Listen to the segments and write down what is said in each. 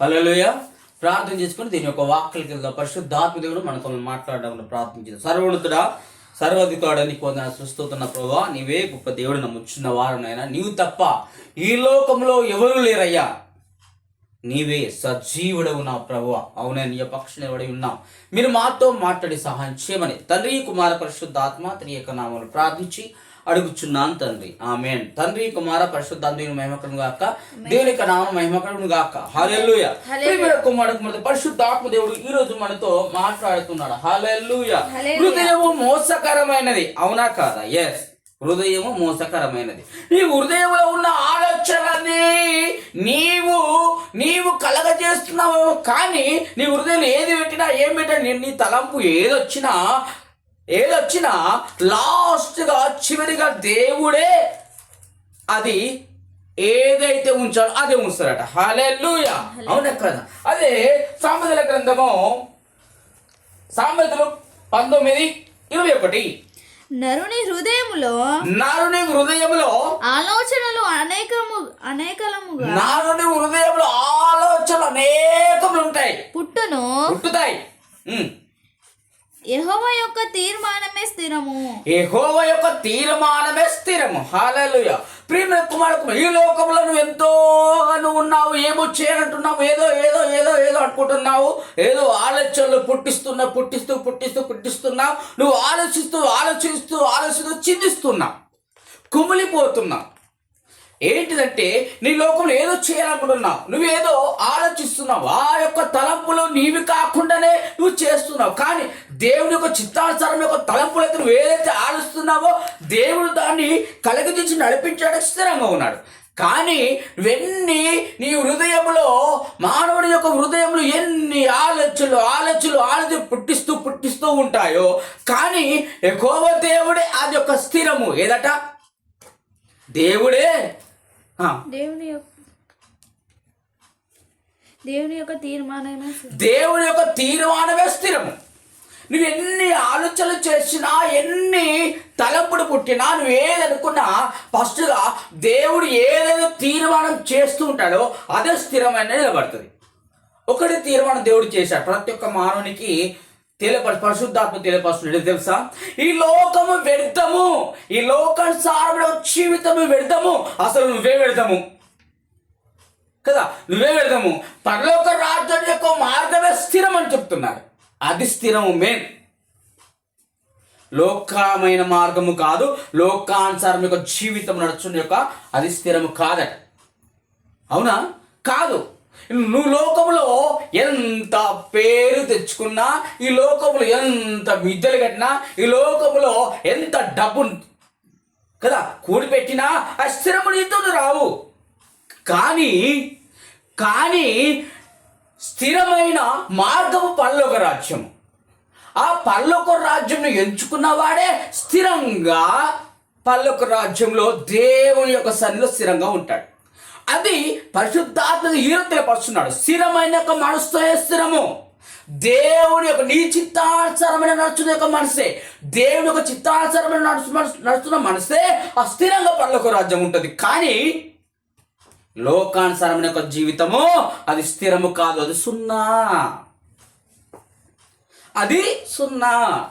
హలోయ ప్రార్థన చేసుకుని దీని యొక్క వాక్యల కింద పరిశుద్ధాత్మ దేవుడు మనతో మాట్లాడడం ప్రార్థన చేద్దాం. సర్వోన్నతుడా సర్వాధికారుడు నీకు వందన సృష్టిస్తున్న ప్రభా నీవే గొప్ప దేవుడు నమ్ముచున్న వారునైనా నీవు తప్ప ఈ లోకంలో ఎవరు లేరయ్యా. నీవే సజీవుడవు నా ప్రభు అవునే నీ పక్ష నిలబడి ఉన్నాం మీరు మాతో మాట్లాడి సహాయం చేయమని తండ్రి కుమార పరిశుద్ధాత్మ త్రి యొక్క నామను ప్రార్థించి అడుగుచున్నాను తండ్రి. ఆమెన్. తండ్రి కుమార పరిశుద్ధాత్మ మహిమకరం గాక దేవుని యొక్క నామం మహిమకరం గాక హల్లెలూయ. ప్రియమైన కుమార కుమార్తె పరిశుద్ధాత్మ దేవుడు ఈ రోజు మనతో మాట్లాడుతున్నాడు. హల్లెలూయ. హృదయము మోసకరమైనది. అవునా కాదా? ఎస్ హృదయము మోసకరమైనది. నీ హృదయంలో ఉన్న ఆలోచనని నీవు నీవు కలగజేస్తున్నావు. కానీ నీ హృదయంలో ఏది పెట్టినా ఏం పెట్టినా నీ- నీ తలంపు ఏదొచ్చినా ఏదొచ్చినా లాస్ట్గా చివరిగా దేవుడే అది ఏదైతే ఉంచాడో అదే ఉంచారట హాలెలూయ అవునా కదా? అదే సామెతల గ్రంథము సామెతలు పంతొమ్మిది ఇరవై ఒకటి. నరుని హృదయములో నారుని హృదయంలో ఆలోచనలు అనేకము అనేకలముగా నారుని హృదయంలో ఆలోచనలు అనేకములు ఉంటాయి. పుట్టును పుట్టుతాయి. యహోవ యొక్క తీర్మానమే స్థిరము. యహోవ యొక్క తీర్మానమే స్థిరము. హాలలుయ ప్రియమ కుమారుకు ఈ లోకంలో నువ్వు ఎంతో నువ్వు ఉన్నావు ఏమో చేయనంటున్నావు ఏదో ఏదో ఏదో ఏదో అనుకుంటున్నావు ఏదో ఆలోచనలు పుట్టిస్తున్నా పుట్టిస్తూ పుట్టిస్తూ పుట్టిస్తున్నావు నువ్వు ఆలోచిస్తూ ఆలోచిస్తూ ఆలోచిస్తూ చిందిస్తున్నావు కుమిలిపోతున్నావు ఏంటిదంటే నీ లోకంలో ఏదో చేయాలనుకుంటున్నావు. నువ్వేదో ఆలోచిస్తున్నావు. ఆ యొక్క తలంపులు నీవి కాకుండానే నువ్వు చేస్తున్నావు. కానీ దేవుని యొక్క చిత్తానుసారం యొక్క తలంపులు అయితే నువ్వు ఏదైతే ఆలోచిస్తున్నావో దేవుడు దాన్ని కలగదించి నడిపించడానికి స్థిరంగా ఉన్నాడు. కానీ నువ్వెన్ని నీ హృదయంలో మానవుడి యొక్క హృదయంలో ఎన్ని ఆలోచనలు ఆలోచనలు ఆలోచన పుట్టిస్తూ పుట్టిస్తూ ఉంటాయో కానీ ఎక్కువ దేవుడే అది యొక్క స్థిరము. ఏదట? దేవుడే దేవుని యొక్క దేవుని యొక్క తీర్మానమే. దేవుని యొక్క తీర్మానమే స్థిరము నువ్వు ఎన్ని ఆలోచనలు చేసినా ఎన్ని తలంపుడు పుట్టినా నువ్వు ఏదనుకున్నా ఫస్ట్గా దేవుడు ఏదైతే తీర్మానం చేస్తూ ఉంటాడో అదే స్థిరమైన నిలబడుతుంది. ఒకటి తీర్మానం దేవుడు చేశాడు. ప్రతి ఒక్క మానవునికి తెలియపరు పరిశుద్ధాత్మ తెలియపరుస్తున్నాడు తెలుసా? ఈ లోకము వ్యర్థము. ఈ లోకానుసారమైన జీవితము వ్యర్థము. అసలు నువ్వే వ్యర్థము. కదా? నువ్వే వెళ్దాము పరలోక రాజ్యం యొక్క మార్గమే స్థిరం అని చెప్తున్నారు. అది స్థిరము మెయిన్ లోకమైన మార్గము కాదు. లోకానుసారం యొక్క జీవితం నడుచుని యొక్క అది స్థిరము కాదట. అవునా? కాదు. నువ్వు లోకంలో ఎంత పేరు తెచ్చుకున్నా ఈ లోకంలో ఎంత విద్యలు కట్టినా ఈ లోకంలో ఎంత డబ్బు కదా కూడిపెట్టినా ఆ స్థిరములు నీతో రావు. కానీ కానీ స్థిరమైన మార్గము పరలోక రాజ్యం ఆ పరలోక రాజ్యంను ఎంచుకున్నవాడే స్థిరంగా పల్లొక రాజ్యంలో దేవుని యొక్క సన్నిలో స్థిరంగా ఉంటాడు. అది పరిశుద్ధాత్మ ఈరో తెలియపరుస్తున్నాడు స్థిరమైన యొక్క మనసుతో స్థిరము. దేవుని యొక్క నీ చిత్తానుసారమైన నడుచున్న యొక్క మనసే. దేవుని యొక్క చిత్తానుసారమైన నడుచు నడుచున్న నడుస్తున్న మనసే అస్థిరంగా పరలోక రాజ్యం ఉంటుంది. కానీ లోకానుసారమైన యొక్క జీవితము అది స్థిరము కాదు అది సున్నా. అది సున్నా.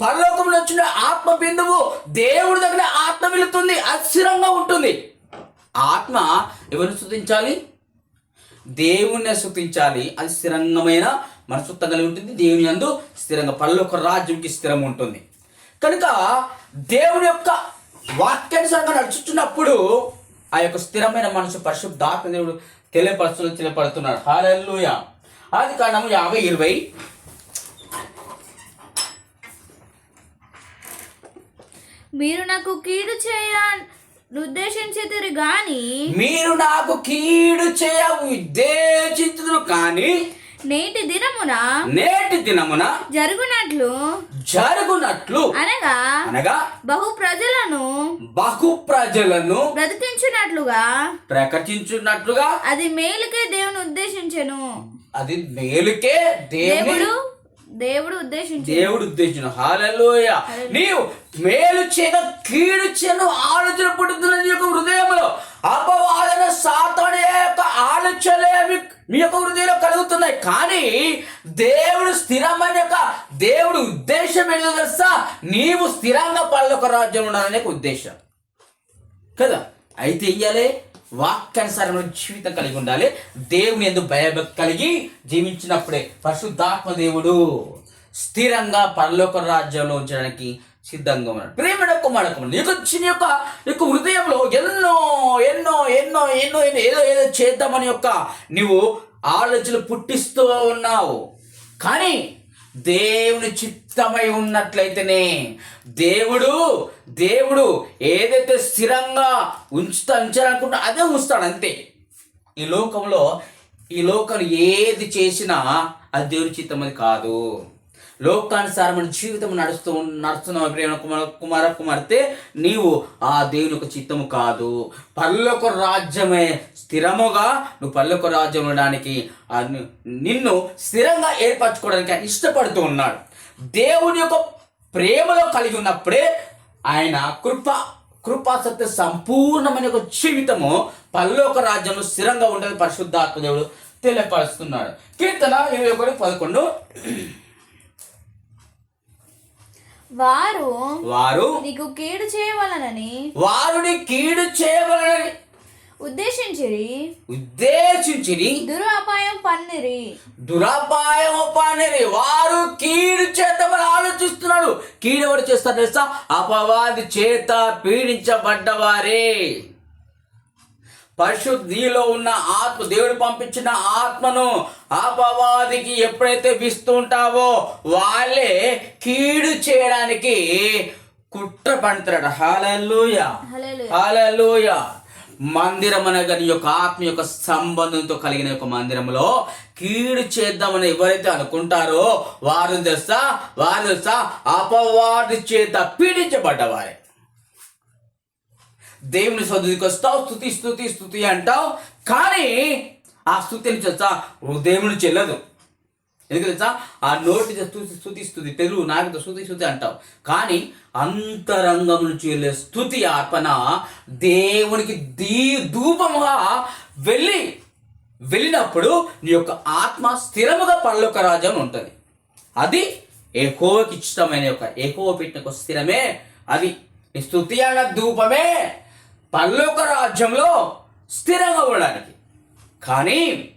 పరలోకంలో వచ్చిన ఆత్మ బిందువు దేవుడి దగ్గర ఆత్మ వెళుతుంది అది స్థిరంగా ఉంటుంది. ఆత్మ ఎవరిని స్థుతించాలి దేవుణ్ణి స్థుతించాలి అది స్థిరంగమైన మనస్తత్వం కలిగి ఉంటుంది. దేవుని యందు స్థిరంగా పరలోక రాజ్యంకి స్థిరం ఉంటుంది. కనుక దేవుని యొక్క వాక్యానుసారంగా నడుచుతున్నప్పుడు ఆ యొక్క స్థిరమైన మనసు పరిశుద్ధాత్మ దేవుడు తెలియపరుస్తూ తెలియపడుతున్నాడు హాలూయ ఆది కారణం యాభై ఇరవై. మీరు నాకు కీడు చేయ ఉద్దేశించితిరి గాని మీరు నాకు కీడు చేయ ఉద్దేశించుదురు కానీ నేటి దినమున నేటి దినమున జరుగునట్లు జరుగునట్లు అనగా అనగా బహు ప్రజలను బహు ప్రజలను బ్రతికించున్నట్లుగా ప్రకటించున్నట్లుగా అది మేలుకే దేవుని ఉద్దేశించెను. అది మేలుకే దేవుడు దేవుడు ఉద్దేశించు దేవుడు ఉద్దేశించిన హాలలోయ నీవు మేలు చేయక కీడు చేయను ఆలోచన పుట్టుతున్న నీ యొక్క హృదయంలో అపవాదన సాతాను యొక్క ఆలోచనలు అవి మీ యొక్క హృదయంలో కలుగుతున్నాయి. కానీ దేవుడు స్థిరమైన యొక్క దేవుడు ఉద్దేశం ఏంటో తెలుసా? నీవు స్థిరంగా పల్లొక రాజ్యం ఉండాలనే ఉద్దేశం. కదా? అయితే ఇయ్యాలి వాక్యానుసారమైన జీవితం కలిగి ఉండాలి. దేవుని ఎందుకు భయభక్తి కలిగి జీవించినప్పుడే పరిశుద్ధాత్మ దేవుడు స్థిరంగా పరలోక రాజ్యంలో ఉంచడానికి సిద్ధంగా ఉన్నాడు. ప్రేమడ కుమారకం నీకు వచ్చిన యొక్క నీకు హృదయంలో ఎన్నో ఎన్నో ఎన్నో ఎన్నో ఎన్నో ఏదో ఏదో చేద్దామని యొక్క నీవు ఆలోచనలు పుట్టిస్తూ ఉన్నావు. కానీ దేవుని చిత్తమై ఉన్నట్లయితేనే దేవుడు దేవుడు ఏదైతే స్థిరంగా ఉంచుతా ఉంచాలనుకుంటా అదే ఉంచుతాడు అంతే. ఈ లోకంలో ఈ లోకం ఏది చేసినా అది దేవుని చిత్తం అది కాదు. లోకానుసారమైన జీవితం నడుస్తూ నడుస్తున్నావు ప్రేమ కుమార కుమార కుమార్తె. నీవు ఆ దేవుని యొక్క చిత్తము కాదు. పల్లొక రాజ్యమే స్థిరముగా నువ్వు పల్లొక రాజ్యం ఉండడానికి నిన్ను స్థిరంగా ఏర్పరచుకోవడానికి ఆయన ఇష్టపడుతూ ఉన్నాడు. దేవుని యొక్క ప్రేమలో కలిగి ఉన్నప్పుడే ఆయన కృప కృపా సత్య సంపూర్ణమైన ఒక జీవితము పల్లొక రాజ్యంలో స్థిరంగా ఉండేది పరిశుద్ధాత్మ దేవుడు తెలియపరుస్తున్నాడు. కీర్తన ఇరవై ఒకటి పదకొండు. వారు వారు నీకు కీడు చేయవలనని వారిని కీడు చేయవలనని ఉద్దేశించిరి. ఉద్దేశించి దురాపాయం పన్నిరి. దురాపాయం పానేరి వారు కీడు చేద్దామని ఆలోచిస్తున్నాడు కీడు ఎవరు చేస్తారు తెలుసా? అపవాది చేత పీడించబడ్డవారే. పరిశుద్ధిలో ఉన్న ఆత్మ దేవుడు పంపించిన ఆత్మను అపవాదికి ఎప్పుడైతే విస్తూ ఉంటావో వాళ్ళే కీడు చేయడానికి కుట్ర పండుతాడు హాలూయ మందిరం అనగా నీ యొక్క ఆత్మ యొక్క సంబంధంతో కలిగిన యొక్క మందిరంలో కీడు చేద్దామని ఎవరైతే అనుకుంటారో వారు తెలుసా? వారు తెలుసా? అపవాది చేత పీడించబడ్డవారే దేవుని సదుదికి వస్తావు స్థుతి స్థుతి స్థుతి అంటావు. కానీ ఆ స్థుతిని వచ్చా? దేవుని చెల్లదు. ఎందుకు తెలుసా? ఆ నోటి స్థుతి స్థుతి స్థుతి తెలుగు నాకు స్థుతి స్థుతి అంటావు. కానీ అంతరంగం నుంచి వెళ్ళే స్థుతి అర్పణ దేవునికి దీ ధూపముగా వెళ్ళి వెళ్ళినప్పుడు నీ యొక్క ఆత్మ స్థిరముగా పరలోక రాజ్యం ఉంటుంది. అది ఏకోకి ఇష్టమైన యొక్క ఏకో పెట్టిన ఒక స్థిరమే. అది నీ స్థుతి అన్న ధూపమే. పరలోక రాజ్యంలో స్థిరంగా ఉండడానికి. కానీ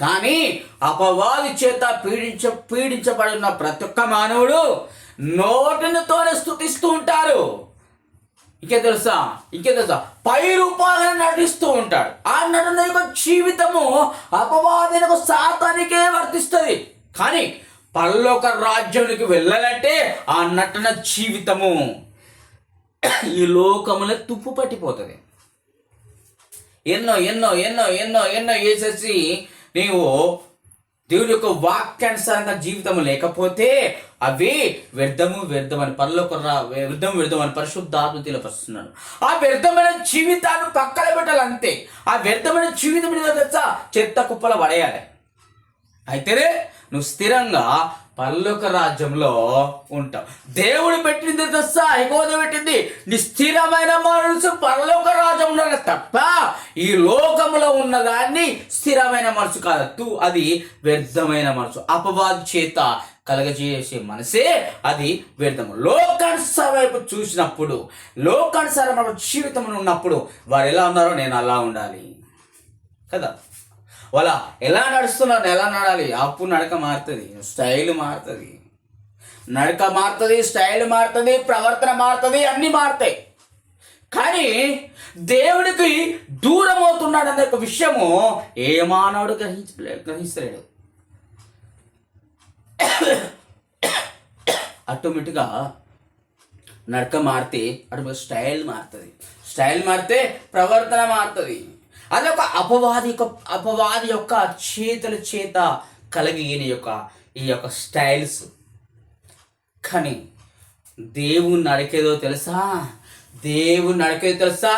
కానీ అపవాది చేత పీడించ పీడించబడిన ప్రతి ఒక్క మానవుడు నోటినితోనే స్థుతిస్తూ ఉంటారు ఇంకే తెలుసా? ఇంకే తెలుసా? పై రూపాలను నటిస్తూ ఉంటాడు. ఆ నటన యొక్క జీవితము అపవాదిన శాతానికే వర్తిస్తుంది. కానీ పరలోక రాజ్యానికి వెళ్ళాలంటే ఆ నటన జీవితము ఈ లోకముల తుప్పు పట్టిపోతుంది. ఎన్నో ఎన్నో ఎన్నో ఎన్నో ఎన్నో వేసేసి నీవు దేవుని యొక్క వాక్యానుసారంగా జీవితం లేకపోతే అవి వ్యర్థము వ్యర్థమని పనులకు రా వ్యర్థం వ్యర్థమని పరిశుద్ధాత్మ తెలియపరుస్తున్నాడు. ఆ వ్యర్థమైన జీవితాన్ని పక్కన పెట్టాలి అంతే ఆ వ్యర్థమైన జీవితం మీద తెచ్చా చెత్త కుప్పల పడేయాలి. అయితేనే నువ్వు స్థిరంగా పల్లొక రాజ్యంలో ఉంటాం. దేవుడు పెట్టింది దశ ఐకోద పెట్టింది. నిస్థిరమైన మనసు పరలోక రాజ్యం ఉండాలి తప్ప ఈ లోకంలో ఉన్నదాన్ని స్థిరమైన మనసు కాదు. అది వ్యర్థమైన మనసు. అపవాది చేత కలగజేసే మనసే అది వ్యర్థము. లోకానుసార వైపు చూసినప్పుడు లోకానుసారమైన జీవితంలో ఉన్నప్పుడు వారు ఎలా ఉన్నారో నేను అలా ఉండాలి. కదా? వాళ్ళ ఎలా నడుస్తున్నారు ఎలా నడాలి? అప్పుడు నడక మారుతుంది స్టైల్ మారుతుంది. నడక మారుతుంది స్టైల్ మారుతుంది ప్రవర్తన మారుతుంది అన్నీ మారుతాయి. కానీ దేవుడికి దూరం అవుతున్నాడు అనే ఒక విషయము ఏ మానవుడు గ్రహించలే గ్రహించలేడు ఆటోమేటిక్గా నడక మారితే అటు స్టైల్ మారుతుంది. స్టైల్ మారితే ప్రవర్తన మారుతుంది. అదొక అపవాది యొక్క అపవాది యొక్క చేతుల చేత కలిగిన యొక్క ఈ యొక్క స్టైల్స్. కానీ దేవుని నడికేదో తెలుసా? దేవుని నడికేదో తెలుసా?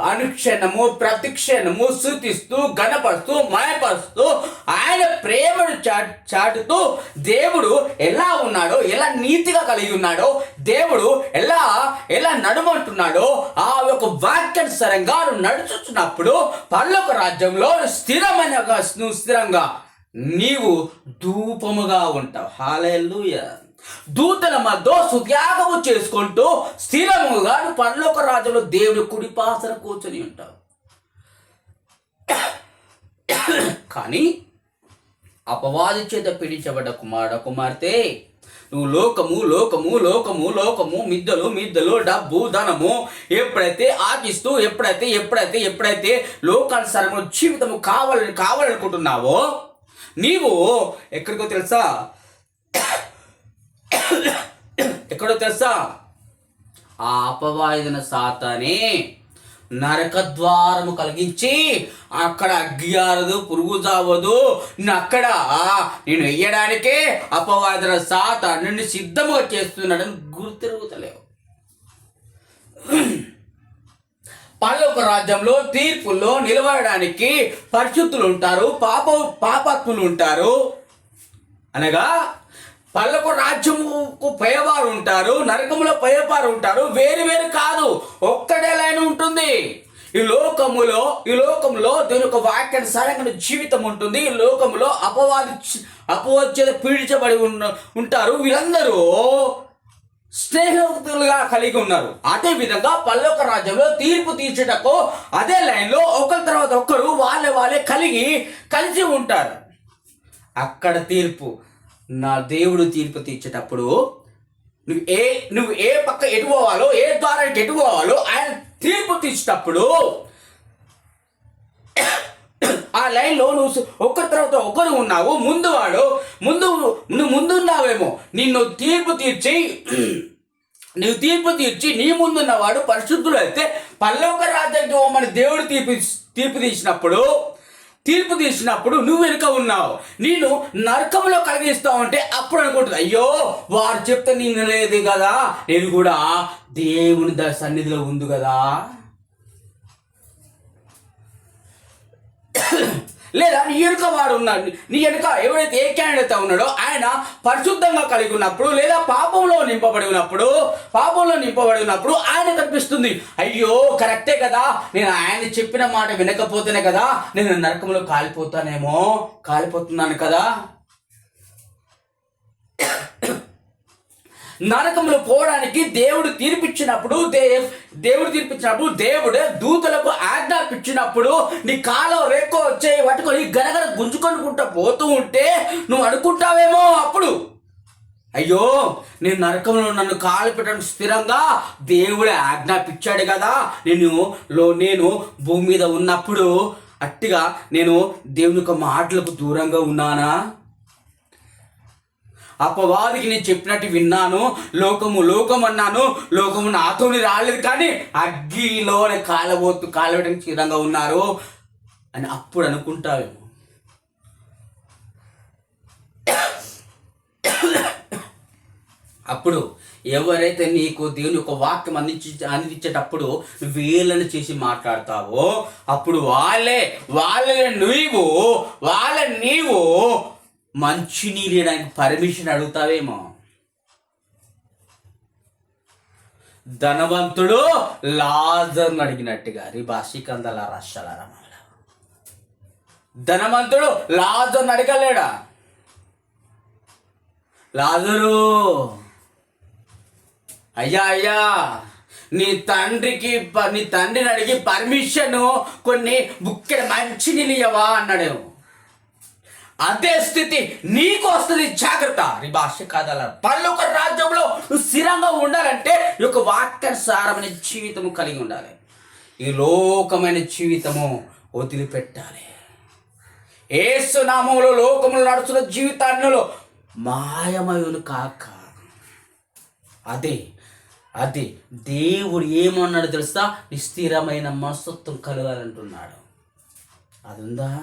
అనుక్షణము ప్రతిక్షణము శృతిస్తూ గణపరుస్తూ మయపరుస్తూ ఆయన ప్రేమను చా చాటుతూ దేవుడు ఎలా ఉన్నాడో ఎలా నీతిగా కలిగి ఉన్నాడో దేవుడు ఎలా ఎలా నడుమంటున్నాడో ఆ యొక్క వాక్యానుసారంగా నడుచుతున్నప్పుడు పర్లోక రాజ్యంలో స్థిరమైన నువ్వు స్థిరంగా నీవు ధూపముగా ఉంటావు. హాలెల్లుయ. దూతల మధ్య సుత్యాగము చేసుకుంటూ స్థిరముగా నువ్వు పరలోక రాజ్యంలో దేవుడి కుడిపాసన కూర్చొని ఉంటావు కానీ అపవాది చేత పీడించబడ్డ కుమారుడ కుమార్తె నువ్వు లోకము లోకము లోకము లోకము మిద్దలు మిద్దలు డబ్బు ధనము ఎప్పుడైతే ఆశిస్తూ ఎప్పుడైతే ఎప్పుడైతే ఎప్పుడైతే లోకానుసారము జీవితము కావాలని కావాలనుకుంటున్నావో నీవు ఎక్కడికో తెలుసా? ఎక్కడో తెలుసా? ఆ అపవాదిన సాతానే నరకద్వారము కలిగించి అక్కడ అగ్గి పురుగు చావదు. నేను అక్కడ నేను వెయ్యడానికే అపవాదన సాత నిన్ను సిద్ధముగా చేస్తున్నాడని గుర్తిరుగుతలేవు. పల్లొక రాజ్యంలో తీర్పుల్లో నిలబడడానికి పరిశుద్ధులు ఉంటారు పాప పాపాత్ములు ఉంటారు. అనగా పల్లపు రాజ్యముకు పైవారు ఉంటారు నరకములో పైవారు ఉంటారు వేరు వేరు కాదు ఒక్కడే లైన్ ఉంటుంది. ఈ లోకములో ఈ లోకంలో దీని ఒక వాక్యానుసారంగా జీవితం ఉంటుంది. ఈ లోకములో అపవాది అపవాద పీడించబడి ఉన్న ఉంటారు. వీళ్ళందరూ స్నేహితులుగా కలిగి ఉన్నారు. అదే విధంగా పల్లొక రాజ్యంలో తీర్పు తీర్చేటకు అదే లైన్లో ఒకరి తర్వాత ఒకరు వాళ్ళే వాళ్ళే కలిగి కలిసి ఉంటారు. అక్కడ తీర్పు. నా దేవుడు తీర్పు తీర్చేటప్పుడు నువ్వు ఏ నువ్వు ఏ పక్క ఎటు పోవాలో ఏ ద్వారానికి ఎటు పోవాలో ఆయన తీర్పు తీర్చేటప్పుడు ఆ లైన్లో నువ్వు ఒకరి తర్వాత ఒకరు ఉన్నావు ముందు వాడు ముందు నువ్వు ముందున్నావేమో నిన్ను తీర్పు తీర్చి నువ్వు తీర్పు తీర్చి నీ ముందున్నవాడు పరిశుద్ధుడు అయితే పల్లొక రాజ్యంలో మన దేవుడు తీర్పు తీర్పు తీసినప్పుడు తీర్పు తీసినప్పుడు నువ్వు వెనుక ఉన్నావు. నేను నరకంలో కలిగిస్తావు అంటే అప్పుడు అనుకుంటుంది. అయ్యో వారు చెప్తే నేను లేదు కదా. నేను కూడా దేవుని ద సన్నిధిలో ఉంది కదా. లేదా నీ వెనుక వాడు ఉన్నాడు. నీ వెనుక ఎవరైతే ఏ క్యాండిడేట్ ఉన్నాడో ఆయన పరిశుద్ధంగా కలిగి ఉన్నప్పుడు లేదా పాపంలో నింపబడి ఉన్నప్పుడు పాపంలో నింపబడి ఉన్నప్పుడు ఆయన కనిపిస్తుంది అయ్యో కరెక్టే కదా. నేను ఆయన చెప్పిన మాట వినకపోతేనే కదా నేను నరకంలో కాలిపోతానేమో. కాలిపోతున్నాను కదా. నరకంలో పోవడానికి దేవుడు తీర్పిచ్చినప్పుడు దే దేవుడు తీర్పిచ్చినప్పుడు దేవుడే దూతలకు ఆజ్ఞాపించినప్పుడు నీ కాలం రేకో వచ్చే పట్టుకొని గనగన గుంజుకొనుకుంటా పోతూ ఉంటే నువ్వు అనుకుంటావేమో అప్పుడు. అయ్యో నేను నరకంలో నన్ను కాలు పెట్టడం స్థిరంగా దేవుడే ఆజ్ఞాపించాడు కదా. నేను లో నేను భూమి మీద ఉన్నప్పుడు అట్టిగా నేను దేవుని యొక్క మాటలకు దూరంగా ఉన్నానా? అపవాదికి నేను చెప్పినట్టు విన్నాను లోకము లోకం అన్నాను లోకము నాతోని రాలేదు కానీ అగ్గిలోనే కాలబోతు కాలబెట్టడానికి సిద్ధంగా ఉన్నారు అని అప్పుడు అనుకుంటావేమో. అప్పుడు ఎవరైతే నీకు దేవుని యొక్క వాక్యం అందించి అందించేటప్పుడు వీళ్ళని చేసి మాట్లాడతావో అప్పుడు వాళ్ళే వాళ్ళని నీవు వాళ్ళ నీవు మంచి నీళ్ళడానికి పర్మిషన్ అడుగుతావేమో. ధనవంతుడు లాజర్ని అడిగినట్టుగా రిభాషికందల రాష్ట్రాల రమల. ధనవంతుడు లాజర్ని అడగలేడా? లాజరు! అయ్యా అయ్యా! నీ తండ్రికి ప- నీ తండ్రిని అడిగి పర్మిషన్ కొన్ని బుక్కెడ మంచి నిలియవా అన్నాడు. అదే స్థితి నీకు వస్తుంది. జాగ్రత్త. నీ భాష కాదల. పల్లొక రాజ్యంలో నువ్వు స్థిరంగా ఉండాలంటే ఈ యొక్క వాక్యానుసారమైన జీవితము కలిగి ఉండాలి. ఈ లోకమైన జీవితము వదిలిపెట్టాలి. ఏసు నామంలో లోకములు నడుచున్న జీవితాన్నిలో మాయమయులు కాక. అదే అదే దేవుడు ఏమన్నాడు తెలుసా? నిస్థిరమైన మనస్తత్వం కలగాలంటున్నాడు. అది ఉందా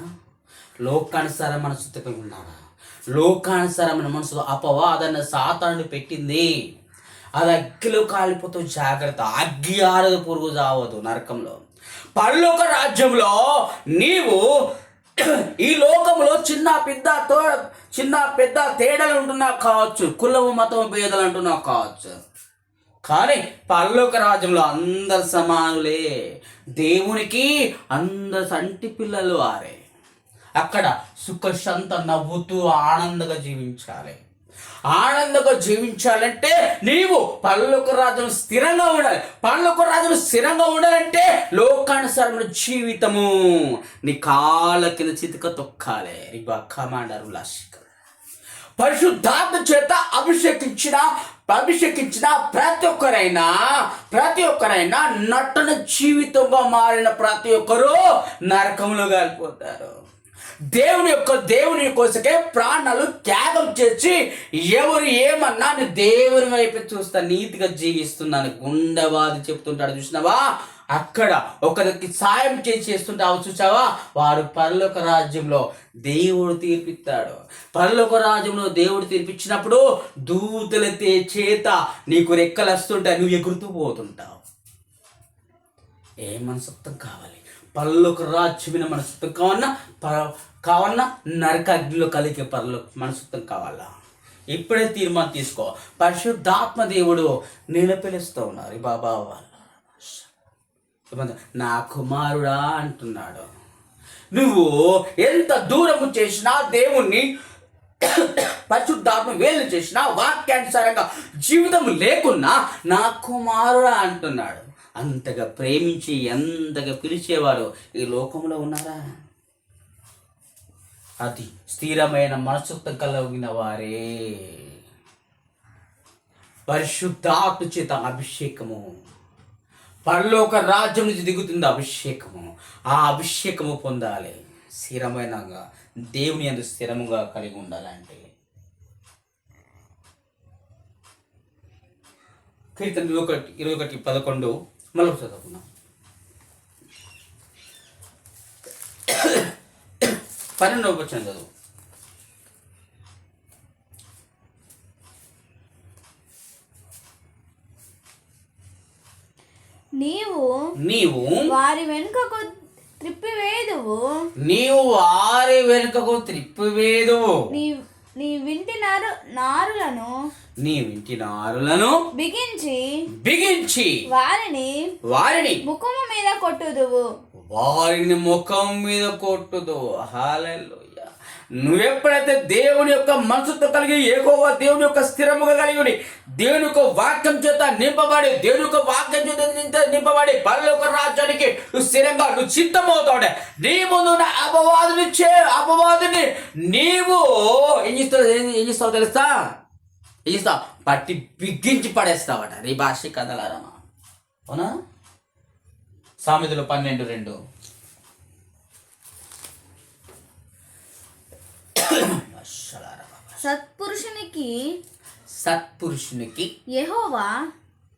లోకానుసారం మనసు కలిగి ఉన్నాడా లోకానుసారమైన మనసులో అపవాదన్న సాతాను పెట్టింది. అది అగ్గిలో కాలిపోతూ జాగ్రత్త అగ్గి ఆరదు పురుగు చావదు నరకంలో. పరలోక రాజ్యంలో నీవు ఈ లోకంలో చిన్న పెద్ద తో చిన్న పెద్ద తేడాలు ఉంటున్నావు కావచ్చు కులము మతం భేదాలు అంటున్నావు కావచ్చు. కానీ పరలోక రాజ్యంలో అందరు సమానులే. దేవునికి అందరు సంటి పిల్లలు వారే. అక్కడ సుఖశాంత నవ్వుతూ ఆనందంగా జీవించాలి. ఆనందంగా జీవించాలంటే నీవు పల్లొక రాజును స్థిరంగా ఉండాలి. పల్లొక రాజును స్థిరంగా ఉండాలంటే లోకానుసారమైన జీవితము. నీ కాళ్ళ కింద చితిక తొక్కాలి. రిబా కమాండర్ లాసిక పరిశుద్ధాత్మ చేత అభిషేకించిన అభిషేకించిన ప్రతి ఒక్కరైనా ప్రతి ఒక్కరైనా నటన జీవితంగా మారిన ప్రతి ఒక్కరూ నరకంలో కాలిపోతారు దేవుని యొక్క దేవుని కోసకే ప్రాణాలు త్యాగం చేసి ఎవరు ఏమన్నా నేను దేవుని వైపు చూస్తా నీతిగా జీవిస్తున్నాను. గుండెవాది చెప్తుంటాడు చూసినావా? అక్కడ ఒకరికి సాయం చేసి చేస్తుంటావు చూసావా? వారు పరలోక రాజ్యంలో దేవుడు తీర్పిస్తాడు. పరలోక రాజ్యంలో దేవుడు తీర్పిచ్చినప్పుడు దూతల చేత నీకు రెక్కలు వస్తుంటాయి నువ్వు ఎగురుతూ పోతుంటావు. ఏ మనసత్వం కావాలి? పరలోక రాజ్యమైన మనసుత్వం కావన్నా పర కావన్నా నరక అగ్నిలో కలిగే పరలో మనసుత్వం కావాలా? ఇప్పుడే తీర్మానం తీసుకో. పరిశుద్ధాత్మ దేవుడు నేను పిలుస్తూ ఉన్నారు. బాబా వాళ్ళు నా కుమారుడా అంటున్నాడు. నువ్వు ఎంత దూరము చేసినా దేవుణ్ణి పరిశుద్ధాత్మ వేలు చేసినా వాక్యానుసారంగా జీవితం లేకున్నా నా కుమారుడా అంటున్నాడు. అంతగా ప్రేమించి ఎంతగా పిలిచేవారు ఈ లోకంలో ఉన్నారా? అది స్థిరమైన మనస్తత్వం కలిగిన వారే. పరిశుద్ధాత్మ చేత అభిషేకము. పరలోక రాజ్యం నుంచి దిగుతుంది అభిషేకము. ఆ అభిషేకము పొందాలి. స్థిరమైన దేవుని అందు స్థిరముగా కలిగి ఉండాలంటే కీర్తన ఇరవై ఒకటి ఇరవై ఒకటి పదకొండు. మళ్ళీ చదువుకున్నాం పన్నెండు వచ్చిన చదువు. నీవు నీవు వారి వెనుకకు త్రిప్పివేదువు. నీవు వారి వెనుకకు త్రిప్పివేదువు. నీ నీ వింటి నారు నారులను. నీ ఇంటి నారులను బిగించి బిగించి వారిని వారిని ముఖము మీద కొట్టుదువు. వారిని ముఖం మీద కొట్టుదు హాలెల్లుయ నువ్వెప్పుడైతే దేవుని యొక్క మనసుతో కలిగి ఏకోవ దేవుని యొక్క స్థిరముగా కలిగి ఉండి దేవుని యొక్క వాక్యం చేత నింపబడి దేవుని యొక్క వాక్యం చేత నింపబడి నింపబడి పరలోక రాజ్యానికి నువ్వు స్థిరంగా నువ్వు చిత్తమవుతావు నీ ముందు ఉన్న అపవాదుని చే అపవాదుని నీవు ఏం చేస్తావు ఏం చేస్తావు తెలుసా? ఏం చేస్తావు? పట్టి బిగ్గించి పడేస్తావట. నీ భాష కదలారమ్మా అవునా? సామెతలు పన్నెండు రెండు. సత్పురుషునికి సత్పురుషునికి యెహోవా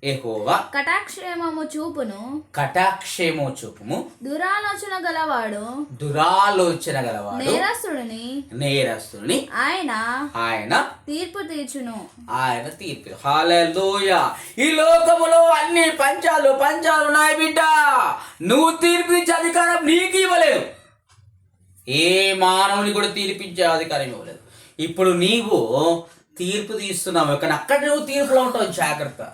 ఎహోవా కటాక్షేమము చూపును. కటాక్షేమో చూపుము. దురాలోచన గలవాడు. దురాలోచన గలవాడు. నేరస్తుడిని. నేరస్తుని ఆయన ఆయన తీర్పు తీర్చును. ఆయన తీర్పు. హాలూయ ఈ లోకములో అన్ని పంచాలు పంచాలు ఉన్నాయి బిడ్డ. నువ్వు తీర్పిచ్చే అధికారం నీకు ఇవ్వలేదు. ఏ మానవుని కూడా తీర్పించే అధికారం ఇవ్వలేదు. ఇప్పుడు నీవు తీర్పు తీస్తున్నావు. కానీ అక్కడ నువ్వు తీర్పులో ఉంటావు. జాగ్రత్త.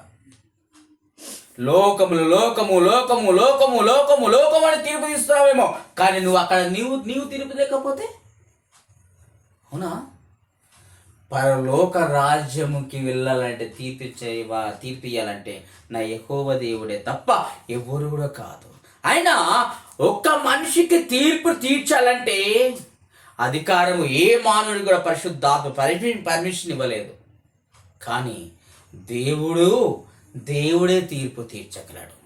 లోకములు లోకము లోకము లోకము లోకము లోకము అని తీర్పు తీస్తున్నావేమో. కానీ నువ్వు అక్కడ నీవు నీవు తీర్పు లేకపోతే? అవునా? పరలోక రాజ్యముకి వెళ్ళాలంటే తీర్పు చేయవా? తీర్పు ఇవ్వాలంటే నా ఎక్కువ దేవుడే తప్ప ఎవరు కూడా కాదు. అయినా ఒక్క మనిషికి తీర్పు తీర్చాలంటే అధికారము ఏ మానవుడు కూడా పరిశుద్ధాత్మ పర్మిషన్ పర్మిషన్ ఇవ్వలేదు. కానీ దేవుడు దేవుడే తీర్పు తీర్చగలడు.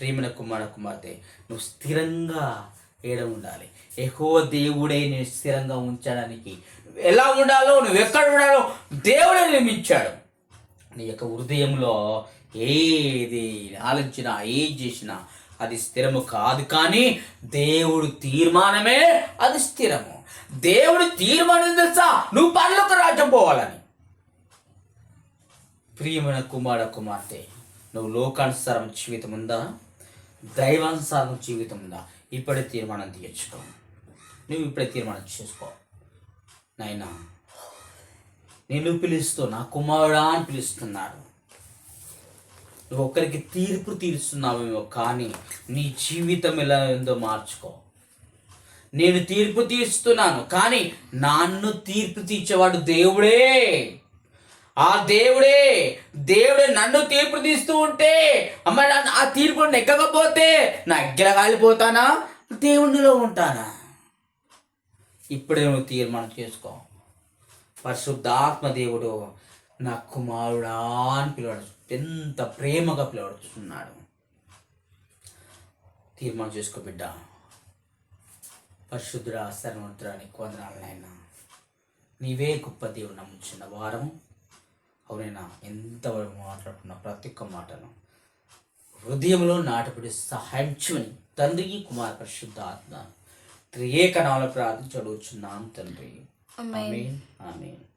ప్రేమల కుమార కుమార్తె నువ్వు స్థిరంగా ఏడ ఉండాలి? ఎక్కువ దేవుడే నేను స్థిరంగా ఉంచడానికి. ఎలా ఉండాలో నువ్వు ఎక్కడ ఉండాలో దేవుడే నిర్మించాడు. నీ యొక్క హృదయంలో ఏది ఆలోచన ఏది చేసినా అది స్థిరము కాదు కానీ దేవుడు తీర్మానమే అది స్థిరము. దేవుడు తీర్మానం తెలుసా? నువ్వు పనులకు రాజ్యం పోవాలని. ప్రియమైన కుమార కుమార్తె నువ్వు లోకానుసారం జీవితం ఉందా? దైవానుసారం జీవితం ఉందా? ఇప్పుడే తీర్మానం తీయచ్చుకో నువ్వు ఇప్పుడే తీర్మానం చేసుకో. నాయనా నేను పిలుస్తూ నా కుమారుడా అని పిలుస్తున్నాడు నువ్వు ఒక్కరికి తీర్పు తీరుస్తున్నావేమో కానీ నీ జీవితం ఎలా ఉందో మార్చుకో. నేను తీర్పు తీరుస్తున్నాను కానీ నన్ను తీర్పు తీర్చేవాడు దేవుడే. ఆ దేవుడే దేవుడే నన్ను తీర్పు తీస్తూ ఉంటే అమ్మ ఆ తీర్పు నెక్కకపోతే నా ఎగ్గర కాలిపోతానా? దేవునిలో ఉంటానా? ఇప్పుడే నువ్వు తీర్మానం చేసుకో. పరిశుద్ధాత్మ దేవుడు నా కుమారుడా అని పిలవడు. ఎంత ప్రేమగా పిలవడుతున్నాడు. తీర్మానం చేసుకో బిడ్డ. పరిశుద్ధుడా సర్వమంతుడా నీకు వందనాలు నాయనా. నీవే గొప్ప దేవుడు నమ్ముచున్న వారం అవునైనా ఎంతవరకు మాట్లాడుకున్న ప్రతి ఒక్క మాటను. హృదయంలో నాటపడి సహాయం చేయని తండ్రి కుమార పరిశుద్ధ ఆత్మ త్రియేక నామములో ప్రార్థించడుచున్నాం తండ్రి. ఆమేన్ ఆమేన్